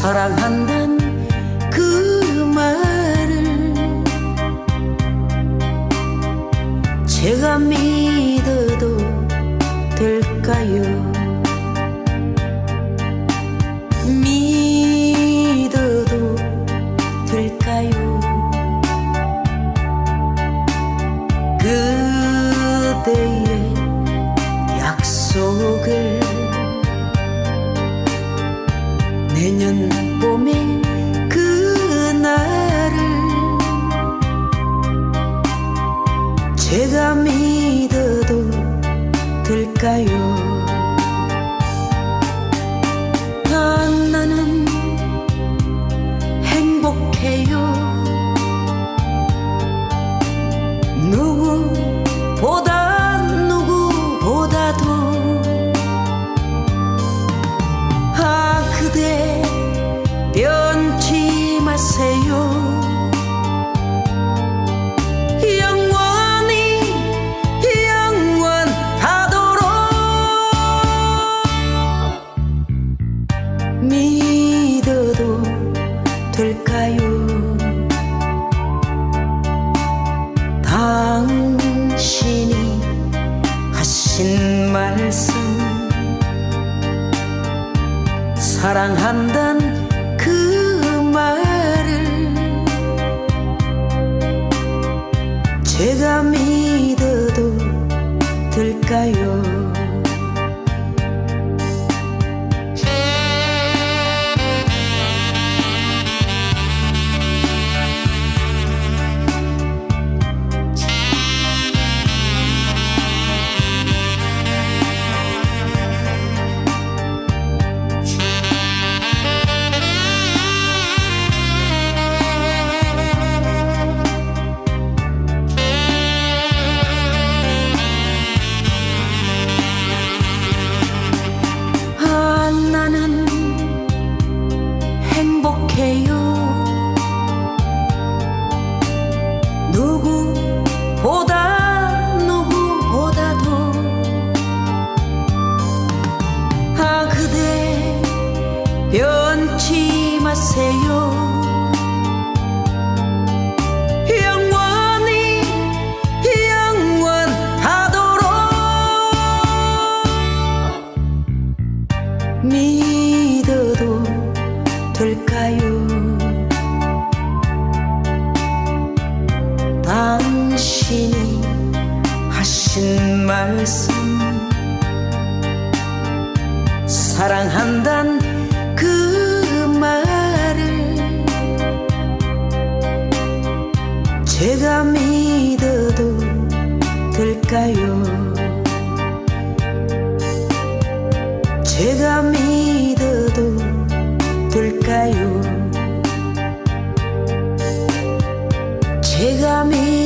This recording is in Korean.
사랑한단 그 말을 제가 믿어도 될까요? 믿어도 될까요? 그대의 약속을 내년 봄에 그날을 제가 믿어도 될까요? 아, 나는 행복해요. 누구보다 믿어도 될까요 당신이 하신 말씀 사랑한단 그 말을 제가 믿어도 될까요? 나는 행복해요. 누구보다 누구보다도 아 그대 변치 마세요 믿어도 될까요? 당신이 하신 말씀 사랑한단 그 말을 제가 믿어도 될까요? 제가 믿어도 될까요? 제가 믿